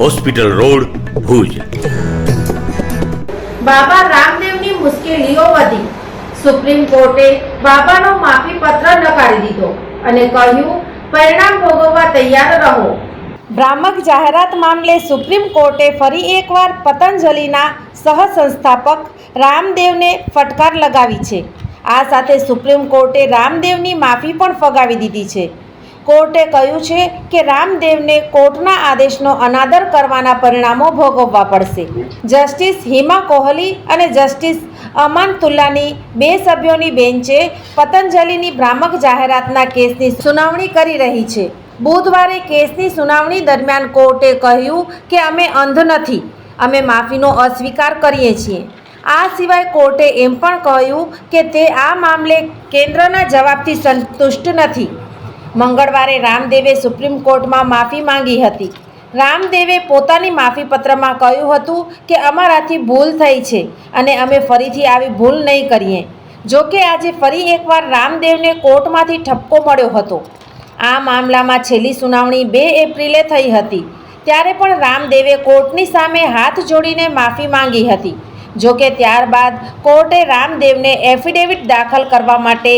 hospital road Bhuj. Baba રામદેવની મુશ્કેલીઓ વધી. Supreme કોર્ટે બાબાનો માફી પત્ર નકારી દીધો અને કહ્યું પરિણામ ભોગવવા તૈયાર રહો. ભ્રામક જાહેરાત મામલે સુપ્રીમ કોર્ટે ફરી એકવાર પતંજલિના સહસંસ્થાપક રામદેવને ફટકાર લગાવી છે. આ સાથે સુપ્રીમ કોર્ટે રામદેવની માફી પણ ફગાવી દીધી છે. કોર્ટે કહ્યું છે કે રામદેવને કોર્ટના આદેશનો અનાદર કરવાના પરિણામો ભોગવવા પડશે. જસ્ટિસ હિમા કોહલી અને જસ્ટિસ અમાનતુલ્લાની બે સભ્યોની બેન્ચે પતંજલિની ભ્રામક જાહેરાતના કેસની સુનાવણી કરી રહી છે. બુધવારે કેસની સુનાવણી દરમિયાન કોર્ટે કહ્યું કે અમે અંધ નથી, અમે માફીનો અસ્વીકાર કરીએ છીએ. આ સિવાય કોર્ટે એમ પણ કહ્યું કે તે આ મામલે કેન્દ્રના જવાબથી સંતુષ્ટ નથી. મંગળવારે રામદેવે સુપ્રીમ કોર્ટમાં માફી માંગી હતી. રામદેવે પોતાની માફીપત્રમાં કહ્યું હતું કે અમારાથી ભૂલ થઈ છે અને અમે ફરીથી આવી ભૂલ નહીં કરીએ. જો કે આજે ફરી એકવાર રામદેવને કોર્ટમાંથી ઠપકો મળ્યો હતો. આ મામલામાં છેલ્લી સુનાવણી બે એપ્રિલે થઈ હતી. ત્યારે પણ રામદેવે કોર્ટની સામે હાથ જોડીને માફી માંગી હતી. જો કે ત્યારબાદ કોર્ટે રામદેવને એફિડેવિટ દાખલ કરવા માટે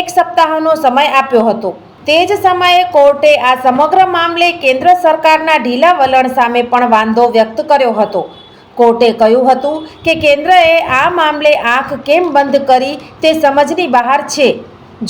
એક સપ્તાહનો સમય આપ્યો હતો. તે જ સમયે કોર્ટે આ સમગ્ર મામલે કેન્દ્ર સરકારના ઢીલા વલણ સામે પણ વાંધો વ્યક્ત કર્યો હતો. કોર્ટે કહ્યું હતું કે કેન્દ્રએ આ મામલે આંખ કેમ બંધ કરી તે સમજની બહાર છે.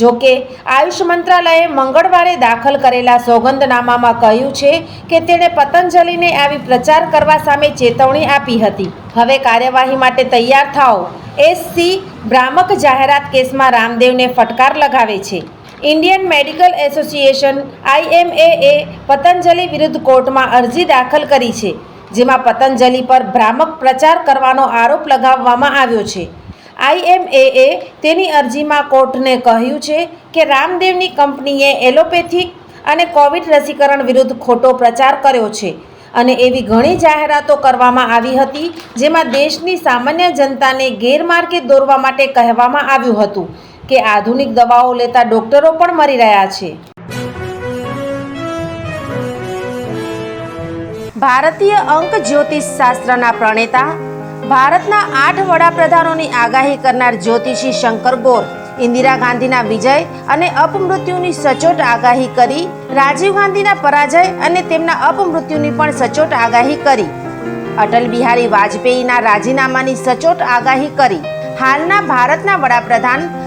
જો કે આયુષ મંત્રાલયે મંગળવારે દાખલ કરેલા સોગંદનામામાં કહ્યું છે કે તેણે પતંજલિને આવી પ્રચાર કરવા સામે ચેતવણી આપી હતી. હવે કાર્યવાહી માટે તૈયાર થાઓ. એસસી ભ્રામક જાહેરાત કેસમાં રામદેવને ફટકાર લગાવે છે. Indian Medical Association IMA Patanjali વિરુદ્ધ કોર્ટમાં અરજી દાખલ કરી છે, જેમાં પતંજલિ પર ભ્રામક પ્રચાર કરવાનો આરોપ લગાવવામાં આવ્યો છે. આઈએમએએ તેની અરજીમાં કોર્ટને કહ્યું છે કે રામદેવની કંપનીએ એલોપેથિક અને કોવિડ રસીકરણ વિરુદ્ધ ખોટો પ્રચાર કર્યો છે અને એવી ઘણી જાહેરાતો કરવામાં આવી હતી, જેમાં દેશની સામાન્ય જનતાને ગેરમાર્ગે દોરવા માટે કહેવામાં આવ્યું હતું. કે આધુનિક દવાઓ લેતા ડોક્ટરો પણ મરી રહ્યા છે. ભારતીય અંક જ્યોતિષ શાસ્ત્રના પ્રણેતા, ભારતના આઠ વડાપ્રધાનોની આગાહી કરનાર જ્યોતિષી શંકર ગોર, ઇન્દિરા ગાંધીના વિજય અને અપમૃત્યુની સચોટ આગાહી કરી, રાજીવ ગાંધીના પરાજય અને તેમના અપમૃત્યુની પણ સચોટ આગાહી કરી. અટલ બિહારી વાજપેયીના રાજીનામાની સચોટ આગાહી કરી. હાલના ભારતના વડાપ્રધાન